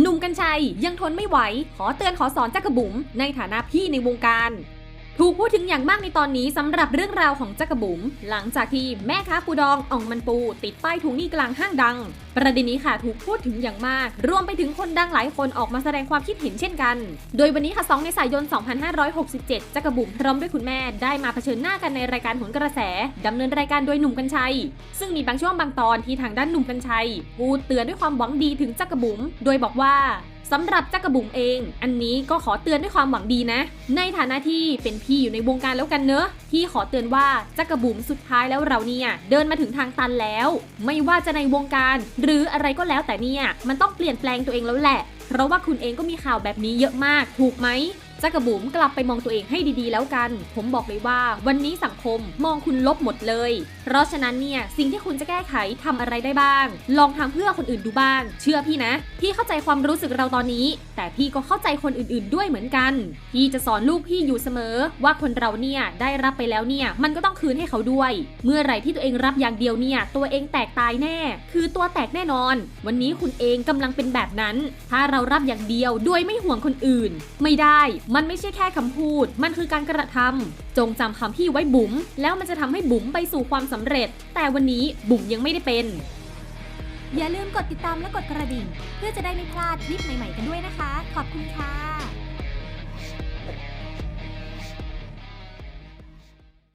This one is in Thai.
หนุ่มกัญชัยยังทนไม่ไหว ขอเตือนขอสอนจักระบุ๋มในฐานะพี่ในวงการ ถูกพูดถึงอย่างมากในตอนนี้สำหรับเรื่องราวของจักรบุ๋มหลังจากที่แม่ค้าปูดองอ่องมันปู ติดป้ายทวงหนี้กลางห้างดัง ประเด็นนี้ค่ะถูกพูดถึงอย่างมาก รวมไปถึงคนดังหลายคนออกมาแสดงความคิดเห็นเช่นกัน โดยวันนี้ค่ะ2เมษายน 2567 จักรบุ๋มพร้อมด้วยคุณแม่ได้มาเผชิญหน้ากันในรายการหนกระแสดำเนินรายการโดยหนุ่มกัญชัย ซึ่งมีบางช่วงบางตอนที่ทางด้านหนุ่มกัญชัยพูดเตือนด้วยความหวังดีถึงจักรบุ๋มโดยบอกว่า สำหรับจักรบุ๋มเอง อันนี้ก็ขอเตือนด้วยความหวังดีนะ ในฐานะที่เป็นพี่อยู่ในวงการแล้วกันเนอะพี่ขอเตือนว่าจักรบุ๋มสุดท้ายแล้วเราเนี่ยเดินมาถึงทางตันแล้ว ไม่ว่าจะในวงการ หรืออะไรก็แล้วแต่เนี่ยมันต้องเปลี่ยนแปลงตัวเองแล้วแหละ เพราะว่าคุณเองก็มีข่าวแบบนี้เยอะมากถูกไหม จักรบุ๋มกลับไปมองตัวเองให้ดีๆ แล้วกัน ผมบอกเลยว่า วันนี้สังคมมองคุณลบหมดเลย เพราะฉะนั้นเนี่ยสิ่งที่คุณจะแก้ไขทำอะไรได้บ้าง ลองทำเพื่อคนอื่นดูบ้าง เชื่อพี่นะ พี่เข้าใจความรู้สึกเราตอนนี้ แต่พี่ก็เข้าใจคนอื่นๆ ด้วยเหมือนกัน พี่จะสอนลูกพี่อยู่เสมอ ว่าคนเราเนี่ยได้รับไปแล้วเนี่ยมันก็ต้องคืนให้เขาด้วย เมื่อไหร่ที่ตัวเองรับอย่างเดียวเนี่ยตัวเองแตกตายแน่ คือตัวแตกแน่นอน วันนี้คุณเองกำลังเป็นแบบนั้น ถ้าเรารับอย่างเดียวโดยไม่ห่วงคนอื่น ไม่ได้มันไม่ใช่แค่คำพูด มันคือการกระทำจงจำคำพี่ไว้บุ๋มแล้วมันจะทำให้บุ๋มไปสู่ความสำเร็จ แต่วันนี้บุ๋มยังไม่ได้เป็น อย่าลืมกดติดตามและกดกระดิ่ง เพื่อจะได้ไม่พลาดคลิปใหม่ๆกันด้วยนะคะ ขอบคุณค่ะ